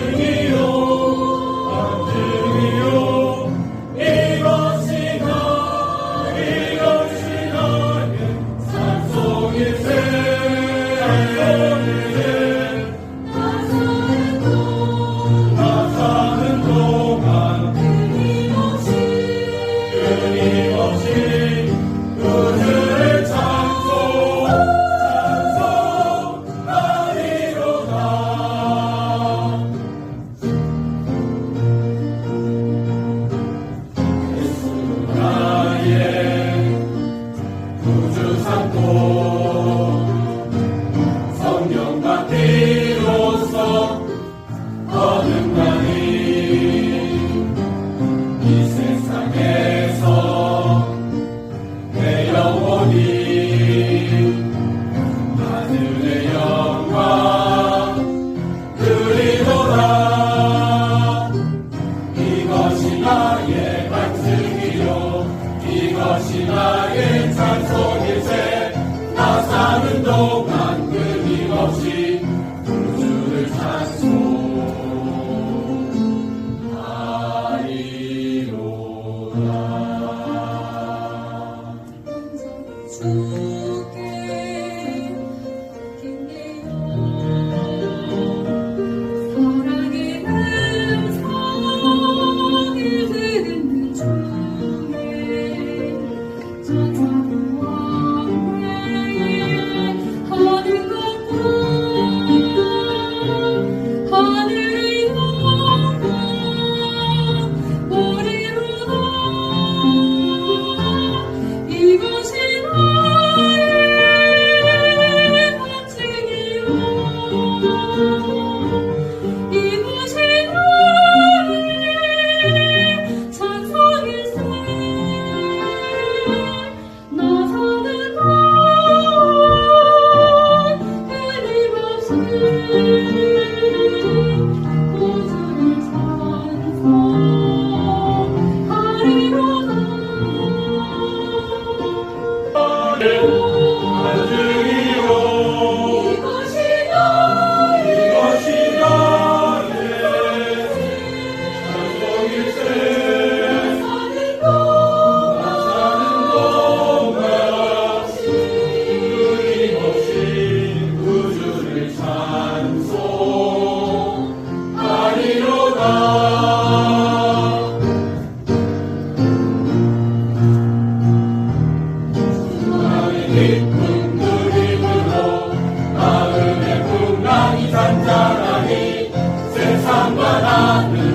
you. 이것이 나의 말씀이요. 이것이 나의 찬송일세. 나 사는 동안 끊임없이 주를 찬송하리로다 you. 그 깊은 그림으로 마음의 풍랑이 잔잔하니 세상과 나를